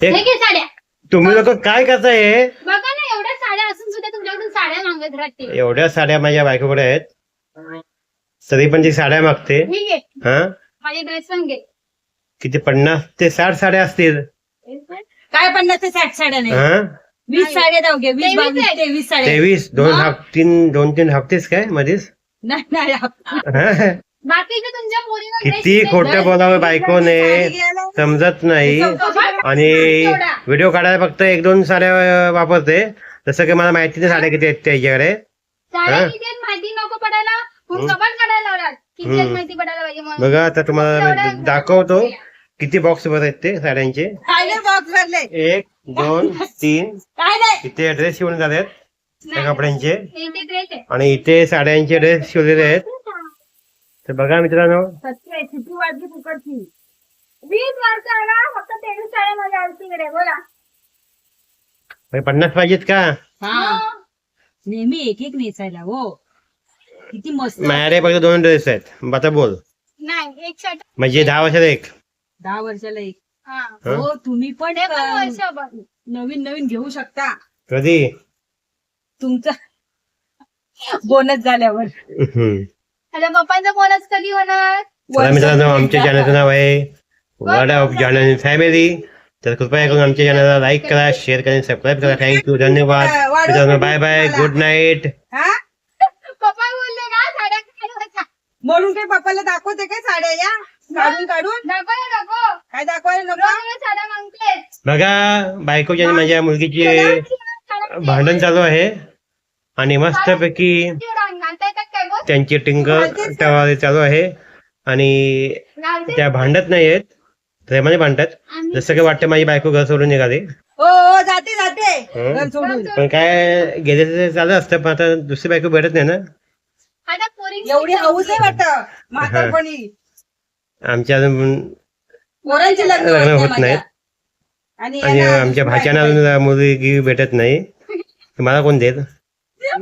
हे एक घे साड्या. तुम्ही लोक काय करताय? हे? बघा ना एवढ्या साड्या असून सुद्धा तुमच्याकडून साड्या मागत राहते. एवढ्या साड्या माझ्या बायकोकडे आहेत. तरी पण ती साड्या मागते. ही हा? माझे ड्रेस पण घे. किती पन्नास ते साठ साड्या असतील. काय पन्नास ते साठ साड्या नाही? हा? वीस साड्या जाऊ घे वीस तेवीस बावीस आहेत. तेवीस साड्या. तेवीस दोन हाफ तीन दोन तीन हप्तेच काय मधीच? नाही नाही हा? किती. खोटं बोलावं बायकोने समजत नाही. आणि व्हिडिओ काढायला फक्त एक दोन साड्या वापरते. तसं काही मला माहिती नाही साड्या किती आहेत त्याच्याकडे हा? आहेत आहेत बघा आता तुम्हाला दाखवतो किती बॉक्स भर आहेत ते साड्यांचे. काय बॉक्स भरले. एक दोन तीन. इथे ड्रेस शिवून झालेत त्या कपड्यांचे. आणि इथे साड्यांचे ड्रेस शिवलेले आहेत. तर बघा मित्रांनो. सत्य किती वाजली फुकटची. वीस वर्षाला फक्त तेवीस साड्या माझ्या आरतीकडे बोला. म्हणजे पन्नास पाहिजेत का? हा. नेहमी एक एक नेसायला हो. किती मस्त. माझ्याकडे फक्त दोन ड्रेस आहेत. आता बोल. नाही एक शर्ट. म्हणजे दहा वर्षात एक. दहा वर्षाला एक. हा. हं? हो तुम्ही पण ते पण अं, वर्षभर. नवीन नवीन घेऊ शकता. कधी? तुमचा बोनस झाल्यावर. हम्म. आता पप्पांचा बोनस कधी होणार? चला मित्रांनो आमच्या चॅनलचं नाव आहे वर्ड ऑफ जानन फॅमिली तर कृपया करून आमच्या चॅनलला लाईक करा शेअर करा सबस्क्राईब करा. थँक्यू धन्यवाद. मित्रांनो बाय बाय गुड नाईट हा? पप्पा बोलले का साड्या काढू. म्हणून काय पप्पाला दाखवते काय साड्या या? काढून काढून. नको नको. काय दाखवायला नको? रोज साड्या मागते बघा बायकोच्या आणि माझ्या मुलगीचे भांडण चालू आहे. आणि मस्तपैकी घालता येतात काय बोल त्यांची टिंग टवारी चालू आहे. आणि त्या भांडत नाहीयेत प्रेमाने भांडतात जसं काही वाटतं माझी बायको घर सोडून निघाली. हो हो जाते जाते. पण काय गेले तर चालू असतं. पण आता दुसरी बायको भेटत नाही ना. एवढी हौस आहे वाटत. आमच्या अजून पोरांचे लग्न होत होत नाही नाहीत. आणि आमच्या भाच्याना अजून मुलगी भेटत नाही. मला कोण देत?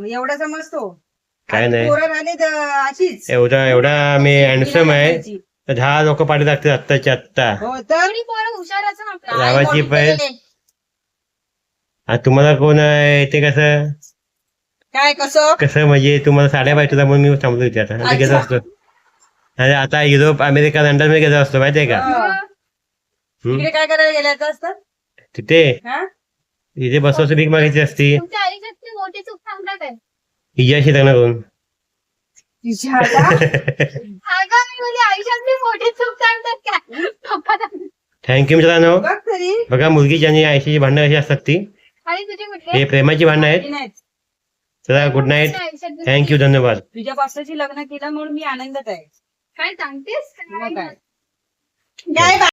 एवढा समजतो. काय नाही. तर अशीच. एवढा एवढा मी हँडसम आहे. तर दहा लोक पाठी लागतील आत्ताच्या आत्ता. हो तर? लावायची पण. आणि तुम्हाला कोण आहे ते कसं? काय कसं? कसं म्हणजे तुम्हाला साड्या पाहिजे तुला म्हणून मी थांबलो इथे आता. आता घेत असतो? आणि आता युरोप अमेरिका लंडनमध्ये घेत असतो माहितीये का? हो. हम्म? तिकडे काय करायला गेल्याचं असतं तिथे. हा? तिथे बसवचं भीक मागायची असती. सांगतात का पप्पा सांगतात. थँक्यू मित्रांनो बघ तरी बघा मुलगीची आणि आयशीची भांडणं कशी असतात ती हे प्रेमाची भांडणं आहेत नाही. चला गुड नाईट थँक्यू धन्यवाद तुझ्या पावसाची लग्न केलं म्हणून मी आनंदात आहे काय सांगतेस काय